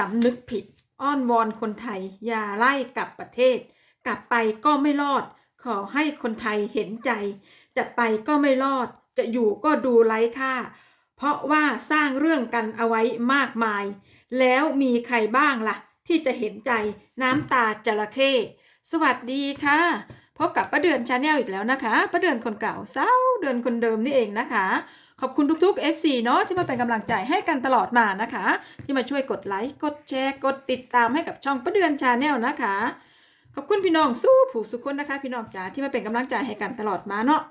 สำนึกผิด อ้อนวอนคนไทย อย่าไล่กลับประเทศ กลับไปก็ไม่รอด ขอให้คนไทยเห็นใจ จะไปก็ไม่รอด จะอยู่ก็ดูไร้ค่า เพราะว่าสร้างเรื่องกันเอาไว้มากมาย แล้วมีใครบ้างล่ะ ที่จะเห็นใจน้ำตาจระเข้สวัสดีค่ะ พบกับป้าเดือนชาแนลอีกแล้วนะคะป้าเดือนคนเก่าเศร้าเดือนคนเดิมนี่เองนะคะ ขอบคุณทุกๆ FC เนาะที่มาเป็นกำลังใจให้กันตลอดมานะคะ ที่มาช่วยกดไลค์กดแชร์กดติดตามให้กับช่องป้าเดือนชาแนลนะคะ ขอบคุณพี่น้องสู้ผู้สุขคนนะคะ พี่น้องจ๋าที่มาเป็นกำลังใจให้กันตลอดมาเนาะ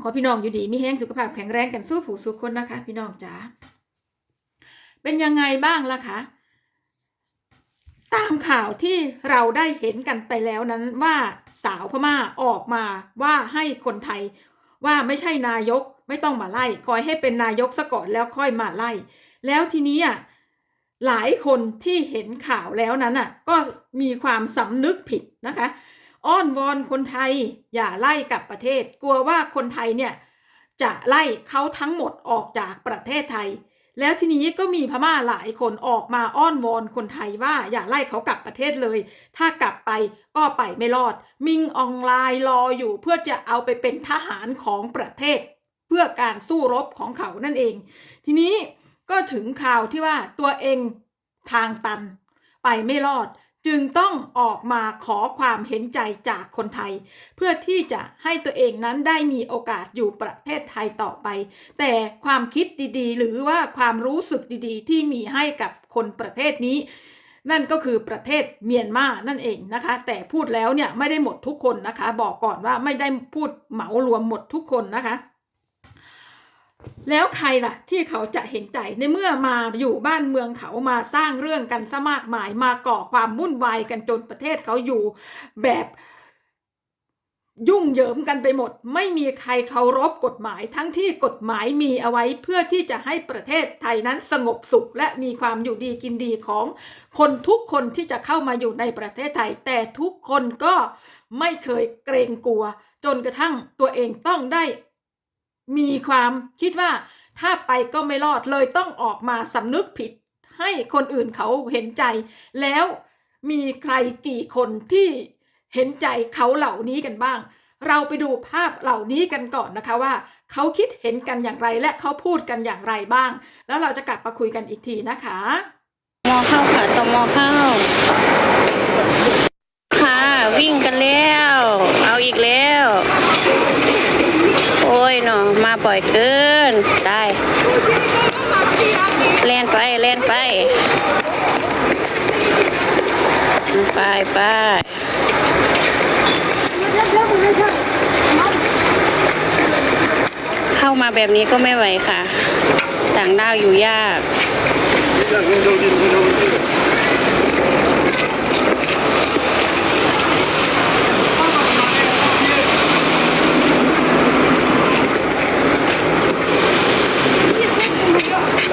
ขอพี่น้องอยู่ดีมีแห้งสุขภาพแข็งแรงกันสู้ผู้สุขคนนะคะ พี่น้องจ๋าเป็นยังไงบ้างล่ะคะตามข่าวที่เราได้เห็นกันไปแล้วนั้นว่าสาวพม่าออกมาว่าให้คนไทย ว่าไม่ใช่นายกไม่ต้องมาไล่คอยให้เป็นนายกซะก่อนแล้วค่อยมาไล่ แล้วทีนี้อะหลายคนที่เห็นข่าวแล้วนั้นอะก็มีความสำนึกผิดนะคะ อ้อนวอนคนไทยอย่าไล่กลับประเทศ กลัวว่าคนไทยเนี่ยจะไล่เขาทั้งหมดออกจากประเทศไทย แล้วทีนี้ก็มีพม่าหลายคนออกมาอ้อนวอนคนไทยว่าอย่าไล่เขากลับประเทศเลย ถ้ากลับไปก็ไปไม่รอด มิงออนไลน์รออยู่เพื่อจะเอาไปเป็นทหารของประเทศ เพื่อการสู้รบของเขานั่นเอง ทีนี้ก็ถึงข่าวที่ว่าตัวเองทางตัน ไปไม่รอด จึงต้องออกมาขอความเห็นใจจากคนไทย เพื่อที่จะให้ตัวเองนั้นได้มีโอกาสอยู่ประเทศไทยต่อไป แต่ความคิดดีๆ หรือว่าความรู้สึกดีๆ ที่มีให้กับคนประเทศนี้ นั่นก็คือประเทศเมียนมานั่นเองนะคะ แต่พูดแล้วเนี่ยไม่ได้หมดทุกคนนะคะ บอกก่อนว่าไม่ได้พูดเหมารวมหมดทุกคนนะคะ แล้วใครล่ะ ที่เขาจะเห็นใจในเมื่อมาอยู่บ้านเมืองเขามาสร้างเรื่องกันซะมากมายมาก่อความวุ่นวายกันจนประเทศเขาอยู่แบบยุ่งเหยิงกันไปหมด ไม่มีใครเคารพกฎหมายทั้งที่กฎหมายมีเอาไว้เพื่อที่จะให้ประเทศไทยนั้นสงบสุข และมีความอยู่ดีกินดีของคนทุกคนที่จะเข้ามาอยู่ในประเทศไทย แต่ทุกคนก็ไม่เคยเกรงกลัว จนกระทั่งตัวเองต้องได้ มีความคิดว่าถ้าไปก็ไม่รอดเลยต้องออกมาสำนึกผิด ให้คนอื่นเขาเห็นใจ แล้วมีใครกี่คนที่เห็นใจเขาเหล่านี้กันบ้าง เราไปดูภาพเหล่านี้กันก่อนนะคะว่า เขาคิดเห็นกันอย่างไรและเขาพูดกันอย่างไรบ้าง แล้วเราจะกลับมาคุยกันอีกทีนะคะมอเข้าค่ะตมอเข้าค่ะ วิ่งกันแล้ว เอาอีกแล้ว โอ้ ยเนาะมาบ่อยเกินได้เล่นไปเล่นไป ไปไปเข้ามาแบบนี้ก็ไม่ไหวค่ะ ต่างด้าวอยู่ยาก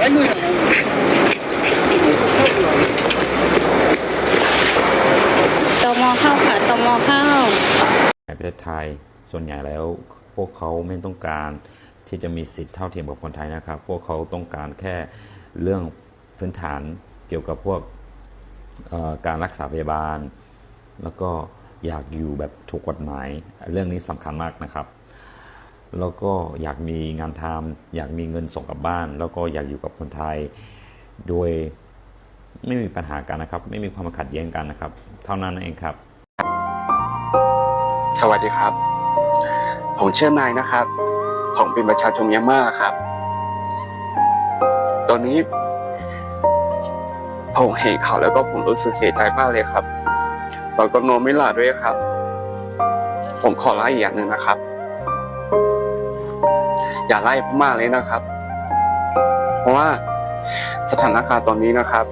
ตมเข้าค่ะตมเข้าในประเทศไทยส่วนใหญ่แล้วพวกเขาไม่ต้องการที่จะมีสิทธิ์เท่าเทียมกับคนไทยนะครับ พวกเขาต้องการแค่เรื่องพื้นฐานเกี่ยวกับพวกการรักษาพยาบาล แล้วก็อยากอยู่แบบถูกกฎหมาย เรื่องนี้สำคัญมากนะครับ แล้วก็อยากมีงานทำอยากมีเงินส่งกลับบ้าน แล้วก็อยากอยู่กับคนไทย โดยไม่มีปัญหากันนะครับ ไม่มีความขัดแย้งกันนะครับ เท่านั้นเองครับ สวัสดีครับ ผมเชื่อนายนะครับ ผมเป็นประชาชนเมียนมาครับ ตอนนี้ผมเห็นข่าวแล้วก็ผมรู้สึกเสียใจมากเลยครับแล้วก็นอนไม่หลับด้วยครับ ผมขอไล่อีกอย่างหนึ่งนะครับ อย่าไล่พม่าเลยนะครับ เพราะว่าสถานการณ์ตอนนี้นะครับ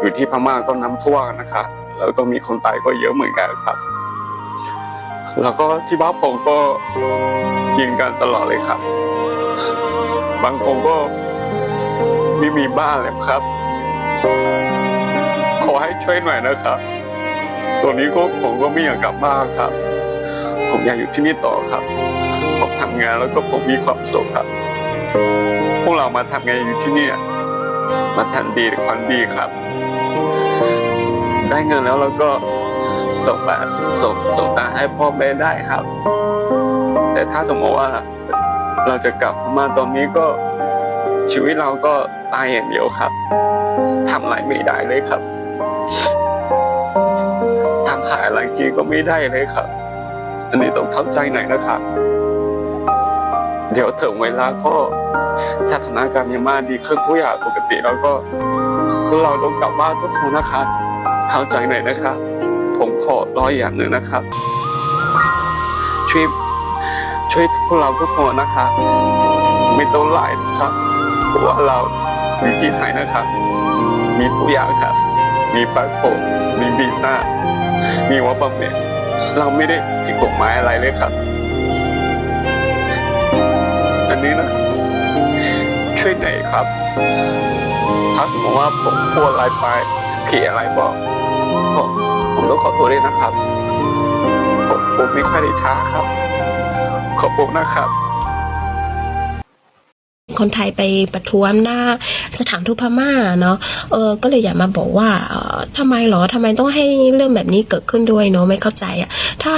อยู่ที่พม่าก็น้ำท่วมนะครับแล้วก็มีคนตายก็เยอะเหมือนกันครับ แล้วก็ที่บ้านผมก็ยิงกันตลอดเลยครับ บางคนก็ไม่มีบ้านเลยครับ ขอให้ช่วยหน่อยนะครับตัวนี้ก็ผมก็ไม่อยากกลับบ้านครับ ผมอยากอยู่ที่นี่ต่อครับำงานแล้วก็ผมมีความสุขครับพวกเรามาทำงานอยู่ที่นี่มาทันดีหรือความดีครับ ได้เงินแล้วเราก็ส่งไปส่งส่งตังให้พ่อแม่ได้ครับ แต่ถ้าสมมติว่าเราจะกลับมาตอนนี้ก็ชีวิตเราก็ตายอย่างเดียวครับทำอะไรไม่ได้เลยครับทำขายอะไรกินก็ไม่ได้เลยครับ อันนี้ต้องเข้าใจหน่อยนะครับ เดี๋ยวถึงเวลาก็สถานการณ์ยังมาดีขึ้นทุกอย่างปกติแล้วก็เราต้องกลับบ้านทุกคนนะครับ เข้าใจหน่อยนะครับ ผมขอร้อยอย่างหนึ่งนะครับ ช่วยช่วยพวกเราทุกคนนะครับไม่ต้องไล่นะครับเพราะว่าเรามีที่ไทยนะครับ มีทุกอย่างครับ มีปาสปอร์ตมีวีซ่ามีวัตถุประสงค์เราไม่ได้ผิดกฎหมายอะไรเลยครับ ช่วยหน่อยครับถ้าสมมว่าผมพูดอะไรไปผิดอะไรบอกผมผมต้องขอโทษด้วยนะครับ ผมผมไม่ค่อยได้ช้าครับ ขอบคุณนะครับคนไทยไปประท้วงหน้าสถานทูตพม่าเนาะ เออ ก็เลยอยากมาบอกว่า เออทำไมเหรอทำไมต้องให้เรื่องแบบนี้เกิดขึ้นด้วยเนาะ ไม่เข้าใจอะถ้า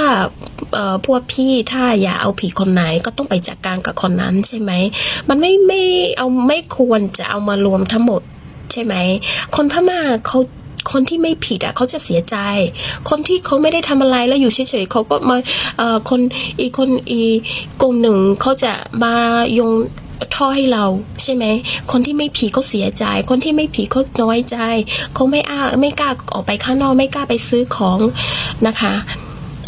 พวกพี่ถ้าอย่าเอาผิดคนไหนก็ต้องไปจัดการกับคนนั้นใช่ไหม มันไม่ไม่เอาไม่ควรจะเอามารวมทั้งหมดใช่ไหม คนพม่าเขาคนที่ไม่ผิดอะเขาจะเสียใจ คนที่เขาไม่ได้ทำอะไรแล้วอยู่เฉยๆเขาก็มาเอ่อคนอีคนอีกลุ่มหนึ่งเขาจะมายงท่อให้เราใช่ไหม คนที่ไม่ผีเขาเสียใจ คนที่ไม่ผีเขาน้อยใจเขาไม่อ้าไม่กล้าออกไปข้างนอกไม่กล้าไปซื้อของนะคะ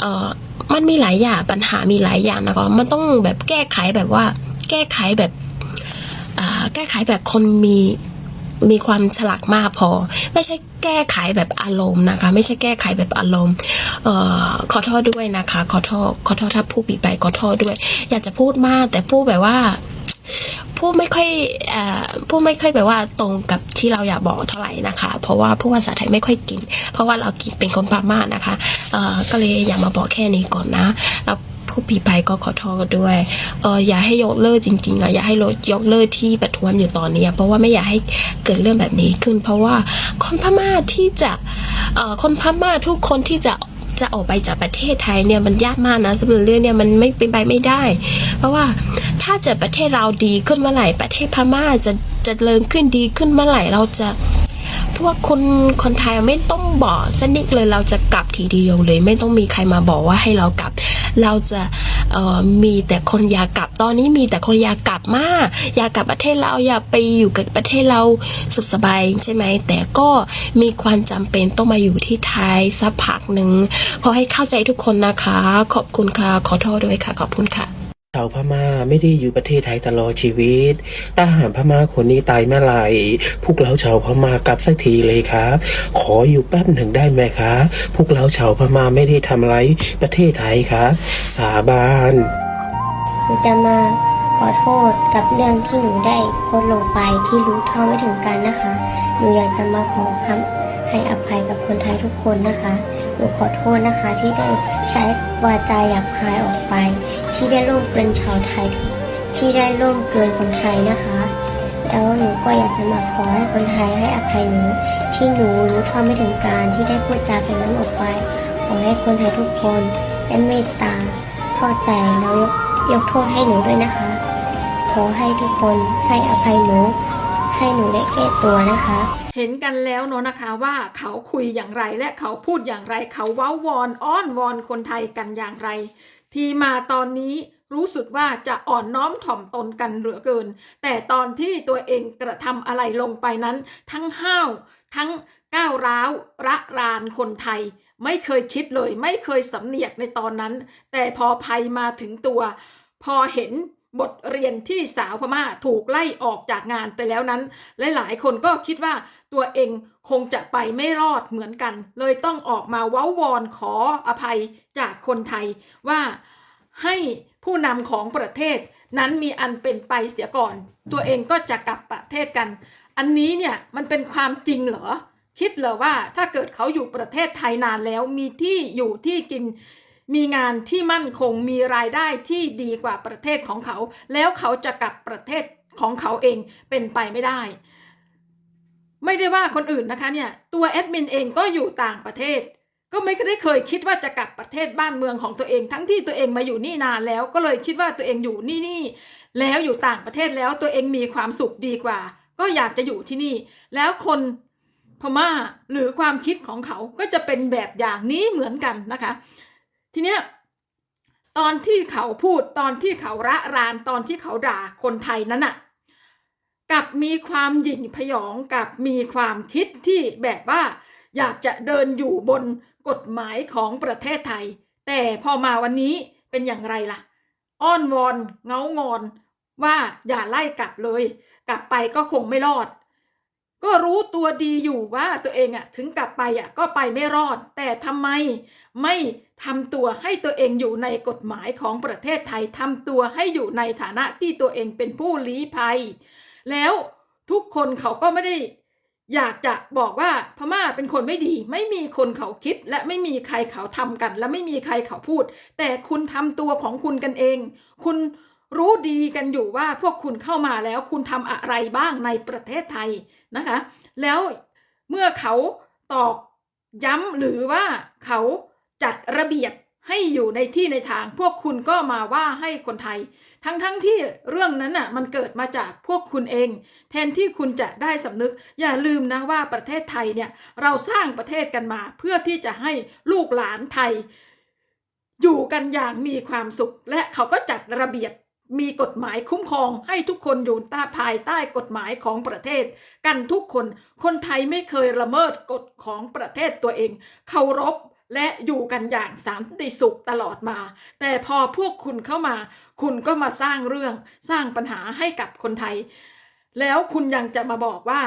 เอ่อ มันมีหลายอย่างปัญหามีหลายอย่างนะคะมันต้องแบบแก้ไขแบบว่า แก้ไขแบบอ่าแก้ไขแบบคนมีมีความฉลาดมากพอ ไม่ใช่แก้ไขแบบอารมณ์นะคะ ไม่ใช่แก้ไขแบบอารมณ์เอ่อขอโทษด้วยนะคะ ขอโทษขอโทษถ้าพูดผิดไปขอโทษด้วย อยากจะพูดมากแต่พูดแบบว่า พูดไม่ค่อยอพูดไม่ค่อยแบบว่าตรงกับที่เราอยากบอกเท่าไหร่นะคะ เพราะว่าพูดภาษาไทยไม่ค่อยกิน เพราะว่าเรากินเป็นคนพม่านะคะก็เลยอยากมาบอกแค่นี้ก่อนนะเราพูดผิดไปก็ขอโทษด้วยเอออย่าให้ยกเลิกจริงๆอะอย่าให้ลดยกเลิกที่ประท้วงอยู่ตอนนี้ เพราะว่าไม่อยากให้เกิดเรื่องแบบนี้ขึ้น เพราะว่าคนพม่าที่จะเอ่อคนพม่าทุกคนที่จะ จะออกไปจากประเทศไทยเนี่ยมันยากมากนะสำหรับเรื่องเนี่ยมันไม่เป็นไปไม่ได้ เพราะว่าถ้าจะประเทศเราดีขึ้นเมื่อไหร่ประเทศพม่าจะจะเริญขึ้นดีขึ้นเมื่อไหร่เราจะพวกคนคนไทยไม่ต้องบอกสนิทเลยเราจะกลับทีเดียวเลย ไม่ต้องมีใครมาบอกว่าให้เรากลับ เราจะ มีแต่คนอยากกลับตอนนี้มีแต่คนอยากกลับมาก อยากกลับประเทศเราอยากไปอยู่กับประเทศเราสุขสบายใช่ไหมแต่ก็มีความจำเป็นต้องมาอยู่ที่ไทยสักพักหนึ่งขอให้เข้าใจทุกคนนะคะ ขอบคุณค่ะขอโทษด้วยค่ะ ขอบคุณค่ะ ชาวพม่าไม่ได้อยู่ประเทศไทยตลอดชีวิตทหารพม่าคนนี้ตายเมื่อไหร่ พวกเราชาวพม่ากลับสักทีเลยครับ ขออยู่แป๊บหนึ่งได้ไหมครับ พวกเราชาวพม่าไม่ได้ทำอะไรประเทศไทยครับ สาบานหนูจะมาขอโทษกับเรื่องที่หนูได้โพสลงไปที่รู้เท่าไม่ถึงกันนะคะ หนูอยากจะมาขอคำให้อภัยกับคนไทยทุกคนนะคะ หนูขอโทษนะคะที่ได้ใช้วาจาหยาบคายออกไป ที่ได้ร่วมเกินชาวไทย ที่ได้ร่วมเกินคนไทยนะคะ แล้วหนูก็อยากจะมาขอให้คนไทยให้อภัยหนูที่หนูรู้เท่าไม่ถึงการที่ได้พูดจาแบบนั้นออกไป ขอให้คนไทยทุกคนได้เมตตาเข้าใจแล้วยกยกโทษให้หนูด้วยนะคะ ขอให้ทุกคนให้อภัยหนูให้หนูได้แก้ตัวนะคะเห็นกันแล้วเนอะนะคะว่าเขาคุยอย่างไรและเขาพูดอย่างไร เขาเว้าวอนอ้อนวอนคนไทยกันอย่างไร ที่มาตอนนี้รู้สึกว่าจะอ่อนน้อมถ่อมตนกันเหลือเกิน แต่ตอนที่ตัวเองกระทำอะไรลงไปนั้น ทั้งห้าวทั้งก้าวร้าวระรานคนไทย ไม่เคยคิดเลย ไม่เคยสำเนียกในตอนนั้น แต่พอภัยมาถึงตัว พอเห็น บทเรียนที่สาวพม่าถูกไล่ออกจากงานไปแล้วนั้น หลายๆ คนก็คิดว่าตัวเองคงจะไปไม่รอดเหมือนกัน เลยต้องออกมาเว้าวอนขออภัยจากคนไทยว่าให้ผู้นำของประเทศนั้นมีอันเป็นไปเสียก่อน ตัวเองก็จะกลับประเทศกัน อันนี้เนี่ยมันเป็นความจริงเหรอ คิดเหรอว่าถ้าเกิดเขาอยู่ประเทศไทยนานแล้วมีที่อยู่ที่กิน มีงานที่มั่นคงมีรายได้ที่ดีกว่าประเทศของเขา แล้วเขาจะกลับประเทศของเขาเองเป็นไปไม่ได้ ไม่ได้ว่าคนอื่นนะคะเนี่ยตัวแอดมินเองก็อยู่ต่างประเทศ ก็ไม่ได้เคยคิดว่าจะกลับประเทศบ้านเมืองของตัวเอง ทั้งที่ตัวเองมาอยู่นี่นานแล้ว ก็เลยคิดว่าตัวเองอยู่นี่นี่แล้วอยู่ต่างประเทศแล้วตัวเองมีความสุขดีกว่า ก็อยากจะอยู่ที่นี่ แล้วคนพม่าหรือความคิดของเขาก็จะเป็นแบบอย่างนี้เหมือนกันนะคะ ทีเนี้ยตอนที่เขาพูดตอนที่เขาระรานตอนที่เขาด่าคนไทยนั้นน่ะกับมีความหยิ่งพยองกับมีความคิดที่แบบว่า อยากจะเดินอยู่บนกฎหมายของประเทศไทย แต่พอมาวันนี้เป็นอย่างไรล่ะ อ้อนวอนเงางอนว่าอย่าไล่กลับเลย กลับไปก็คงไม่รอด ก็รู้ตัวดีอยู่ว่าตัวเองอะถึงกลับไปอะก็ไปไม่รอด แต่ทำไมไม่ทำตัวให้ตัวเองอยู่ในกฎหมายของประเทศไทยทำตัวให้อยู่ในฐานะที่ตัวเองเป็นผู้ลี้ภัย แล้วทุกคนเขาก็ไม่ได้อยากจะบอกว่าพม่าเป็นคนไม่ดี ไม่มีคนเขาคิด และไม่มีใครเขาทำกัน และไม่มีใครเขาพูด แต่คุณทำตัวของคุณกันเอง คุณรู้ดีกันอยู่ว่าพวกคุณเข้ามาแล้วคุณทำอะไรบ้างในประเทศไทย นะคะ แล้วเมื่อเขาตอกย้ำหรือว่าเขาจัดระเบียบให้อยู่ในที่ในทาง พวกคุณก็มาว่าให้คนไทย ทั้งๆทที่เรื่องนั้นน่ะมันเกิดมาจากพวกคุณเอง แทนที่คุณจะได้สำนึก อย่าลืมนะว่าประเทศไทยเนี่ยเราสร้างประเทศกันมาเพื่อที่จะให้ลูกหลานไทย อยู่กันอย่างมีความสุข และเขาก็จัดระเบียบ มีกฎหมายคุ้มครองให้ทุกคนอยู่ใต้ภายใต้กฎหมายของประเทศ กันทุกคน คนไทยไม่เคยละเมิดกฎของประเทศตัวเองเคารพและอยู่กันอย่างสันติสุขตลอดมา แต่พอพวกคุณเข้ามา คุณก็มาสร้างเรื่องสร้างปัญหาให้กับคนไทย แล้วคุณยังจะมาบอกว่า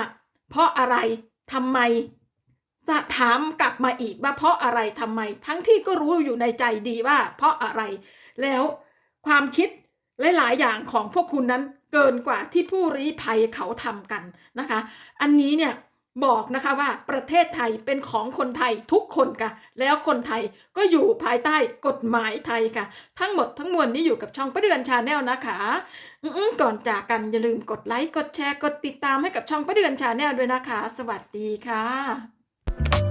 เพราะอะไรทำไมถามกลับมาอีกว่าเพราะอะไรทำไม ทั้งที่ก็รู้อยู่ในใจดีว่า เพราะอะไร แล้วความคิด หลาย ๆ อย่างของพวกคุณนั้นเกินกว่าที่ผู้ลี้ภัยเขาทำกันนะคะ อันนี้เนี่ยบอกนะคะว่าประเทศไทยเป็นของคนไทยทุกคนค่ะ แล้วคนไทยก็อยู่ภายใต้กฎหมายไทยค่ะ ทั้งหมดทั้งมวลนี้อยู่กับช่องประเดือนชาแนลนะคะอืมก่อนจากกันอย่าลืมกดไลค์กดแชร์กดติดตามให้กับช่องประเดือนชาแนลด้วยนะคะ สวัสดีค่ะ